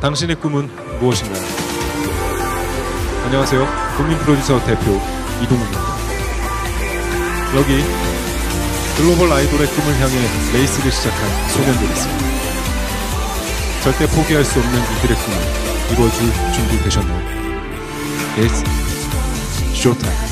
당신의 꿈은 무엇인가요? 안녕하세요. 국민 프로듀서 대표 이동욱입니다. 여기 글로벌 아이돌의 꿈을 향해 레이스를 시작한 소년들이 있습니다. 절대 포기할 수 없는 이들의 꿈을 이루어줄 준비 되셨나요? It's showtime.